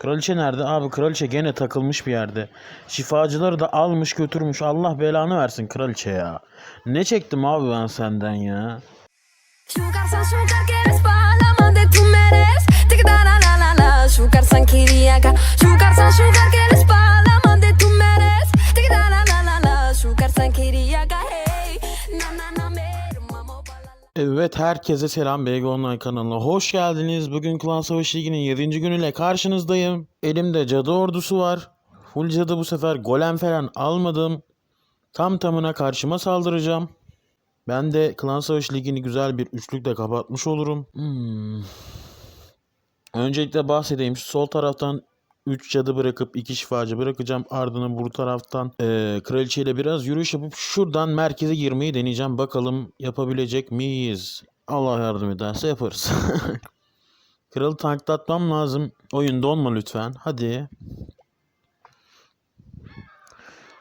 Kraliçe nerede? Abi kraliçe gene takılmış bir yerde. Şifacıları da almış götürmüş. Allah belanı versin kraliçe ya. Ne çektim abi ben senden ya? Sugar Evet herkese selam BG Online kanalına hoş geldiniz. Bugün Klan Savaşı Ligi'nin 7. günüyle karşınızdayım. Elimde cadı ordusu var. Full cadı bu sefer golem falan almadım. Tam tamına karşıma saldıracağım. Ben de Klan Savaşı Ligi'ni güzel bir üçlükle kapatmış olurum. Hmm. Öncelikle bahsedeyim. Şu sol taraftan 3 cadı bırakıp 2 şifacı bırakacağım. Ardından bu taraftan eee kraliçe ile biraz yürüyüş yapıp şuradan merkeze girmeyi deneyeceğim. Bakalım yapabilecek miyiz? Allah yardım ederse yaparız. Kralı tanklatmam lazım. Oyun donma lütfen. Hadi.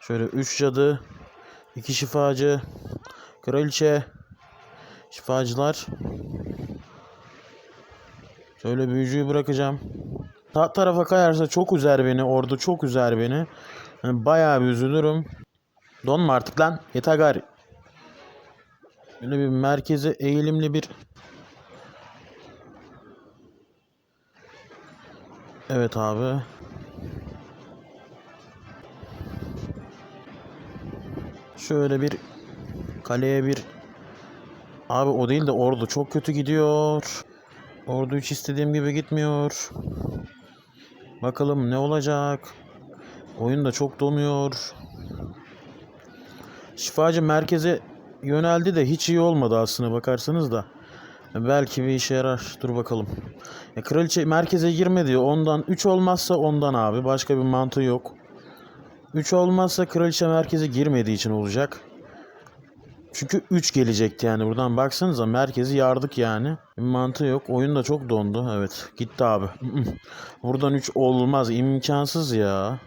Şöyle 3 cadı, 2 şifacı, kraliçe, şifacılar. Şöyle büyücüyü bırakacağım. Sağ tarafa kayarsa çok üzer beni. Ordu çok üzer beni. Yani bayağı bir üzülürüm. Donma artık lan. Yeter gari. Böyle bir merkeze eğilimli bir Evet abi. Şöyle bir kaleye bir Abi o değil de ordu çok kötü gidiyor. Ordu hiç istediğim gibi gitmiyor. Bakalım ne olacak. Oyun da çok donuyor. Şifacı merkeze yöneldi de hiç iyi olmadı aslına bakarsanız da. Belki bir işe yarar. Dur bakalım. Ya kraliçe merkeze girme. Ondan 3 olmazsa ondan abi. Başka bir mantığı yok. 3 olmazsa kraliçe merkeze girmediği için olacak. Çünkü 3 gelecekti yani buradan baksanıza merkezi yardık yani. Mantığı yok. Oyun da çok dondu. Evet gitti abi. Buradan 3 olmaz. imkansız ya.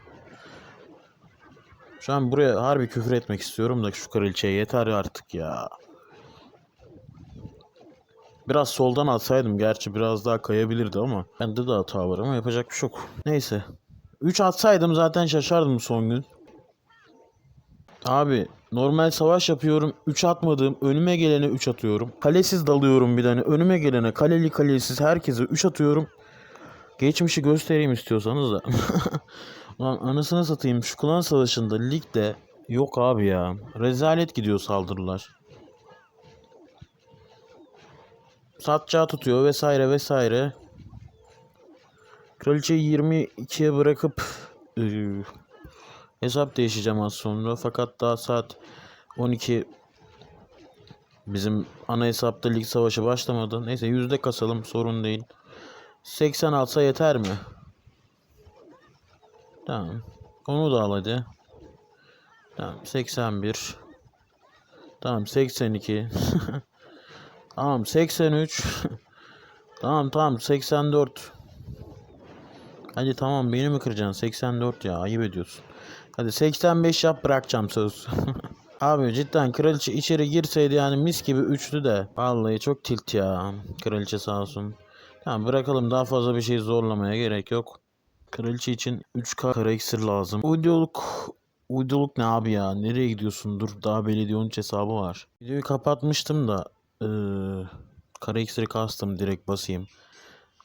Şu an buraya harbi küfür etmek istiyorum da şu kraliçeye yeter artık ya. Biraz soldan atsaydım gerçi biraz daha kayabilirdi ama bende de hata var ama yapacak bir şey yok. Neyse. 3 atsaydım zaten şaşardım son gün. Abi normal savaş yapıyorum 3 atmadığım önüme gelene 3 atıyorum. Kalesiz dalıyorum bir tane önüme gelene kaleli kalesiz herkese 3 atıyorum. Geçmişi göstereyim istiyorsanız da. Lan anasını satayım şu klan savaşında ligde yok abi ya. Rezalet gidiyor saldırılar. Satçağı tutuyor vesaire vesaire. Kraliçeyi 22'ye bırakıp ıı, hesap değişeceğim az sonra. Fakat daha saat 12 bizim ana hesapta lig savaşı başlamadı. Neyse yüzde kasalım sorun değil. 80 alsa yeter mi? Tamam. Onu da al hadi. Tamam 81. Tamam 82. tamam 83. tamam tamam 84. Hadi tamam beni mi kıracaksın? 84 ya ayıp ediyorsun. Hadi 85 yap bırakacağım söz. Abi cidden kraliçe içeri girseydi yani mis gibi üçlü de. Vallahi çok tilt ya. Kraliçe sağ olsun. Tamam bırakalım daha fazla bir şey zorlamaya gerek yok. Kraliçe için 3K kara lazım. Uyduluk Uyduluk ne abi ya? Nereye gidiyorsun? Dur daha belediye 13 hesabı var. Videoyu kapatmıştım da eee kara iksiri kastım direkt basayım.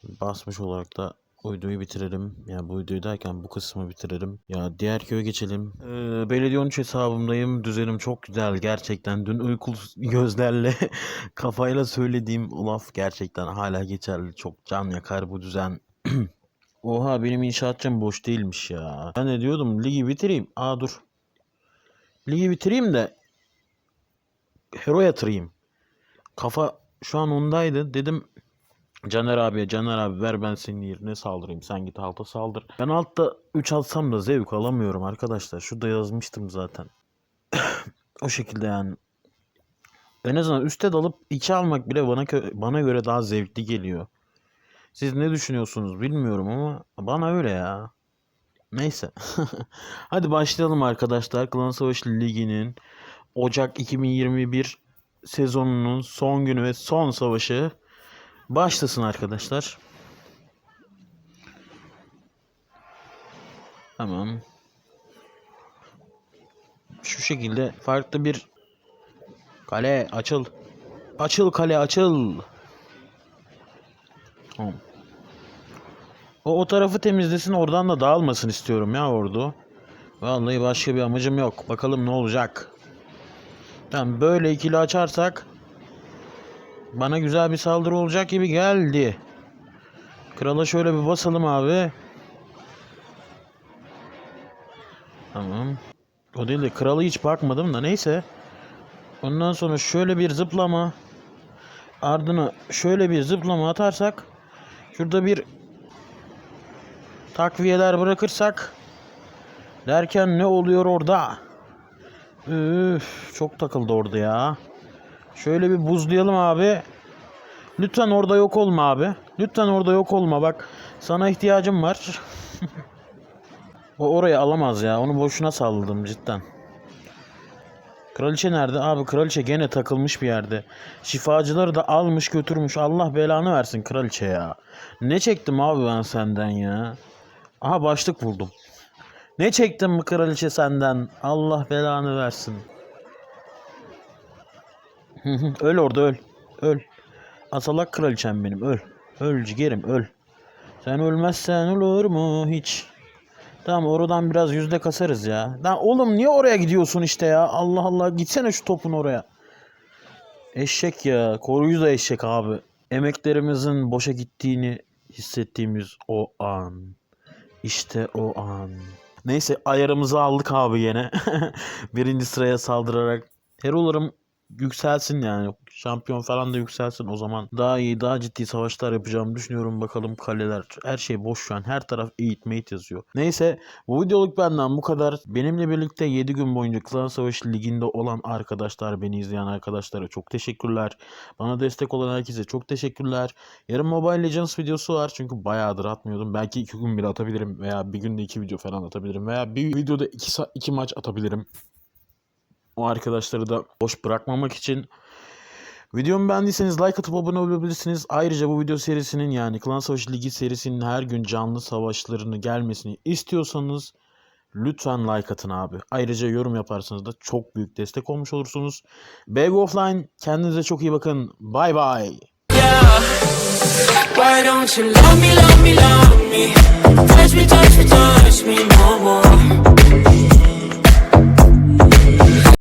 Basmış olarak da uyduyu bitirelim. Ya bu videoyu derken bu kısmı bitirelim. Ya diğer köye geçelim. Ee, belediye 13 hesabımdayım. Düzenim çok güzel gerçekten. Dün uykulu gözlerle kafayla söylediğim laf gerçekten hala geçerli. Çok can yakar bu düzen. Oha benim inşaatçım boş değilmiş ya. Ben de diyordum ligi bitireyim. Aa dur. Ligi bitireyim de hero yatırayım. Kafa şu an ondaydı. Dedim Caner abiye Caner abi ver ben senin yerine saldırayım. Sen git alta saldır. Ben altta 3 atsam da zevk alamıyorum arkadaşlar. Şurada yazmıştım zaten. o şekilde yani. En azından üste dalıp 2 almak bile bana bana göre daha zevkli geliyor. Siz ne düşünüyorsunuz bilmiyorum ama bana öyle ya. Neyse. Hadi başlayalım arkadaşlar. Klan Savaşı Ligi'nin Ocak 2021 sezonunun son günü ve son savaşı başlasın arkadaşlar. Tamam. Şu şekilde farklı bir kale açıl. Açıl kale açıl. Tamam. O, o tarafı temizlesin oradan da dağılmasın istiyorum ya ordu. Vallahi başka bir amacım yok. Bakalım ne olacak. Tamam böyle ikili açarsak bana güzel bir saldırı olacak gibi geldi. Krala şöyle bir basalım abi. Tamam. O değil de kralı hiç bakmadım da neyse. Ondan sonra şöyle bir zıplama. Ardına şöyle bir zıplama atarsak. Şurada bir takviyeler bırakırsak. Derken ne oluyor orada? Üf, çok takıldı orada ya. Şöyle bir buzlayalım abi. Lütfen orada yok olma abi. Lütfen orada yok olma bak. Sana ihtiyacım var. o orayı alamaz ya. Onu boşuna salladım cidden. Kraliçe nerede? Abi kraliçe gene takılmış bir yerde. Şifacıları da almış götürmüş. Allah belanı versin kraliçe ya. Ne çektim abi ben senden ya? Aha başlık buldum. Ne çektim bu kraliçe senden? Allah belanı versin. öl orada öl. Öl. Asalak kraliçem benim öl. Öl ciğerim öl. Sen ölmezsen olur mu hiç? Tamam oradan biraz yüzde kasarız ya. Lan oğlum niye oraya gidiyorsun işte ya? Allah Allah gitsene şu topun oraya. Eşek ya. Koruyucu da eşek abi. Emeklerimizin boşa gittiğini hissettiğimiz o an. İşte o an. Neyse ayarımızı aldık abi yine. Birinci sıraya saldırarak. Hero'larım yükselsin yani. Şampiyon falan da yükselsin o zaman. Daha iyi, daha ciddi savaşlar yapacağımı düşünüyorum. Bakalım kaleler. Her şey boş şu an. Her taraf eğit mate yazıyor. Neyse bu videoluk benden bu kadar. Benimle birlikte 7 gün boyunca Klan Savaşı Ligi'nde olan arkadaşlar, beni izleyen arkadaşlara çok teşekkürler. Bana destek olan herkese çok teşekkürler. Yarın Mobile Legends videosu var çünkü bayağıdır atmıyordum. Belki 2 gün bile atabilirim veya bir günde 2 video falan atabilirim veya bir videoda 2 2 maç atabilirim. O arkadaşları da boş bırakmamak için Videomu beğendiyseniz like atıp abone olabilirsiniz. Ayrıca bu video serisinin yani Klan Savaşı Ligi serisinin her gün canlı savaşlarını gelmesini istiyorsanız lütfen like atın abi. Ayrıca yorum yaparsanız da çok büyük destek olmuş olursunuz. BG Offline kendinize çok iyi bakın. Bye bye. Why don't you love me, love me, love me? Touch me, touch me, touch me no more.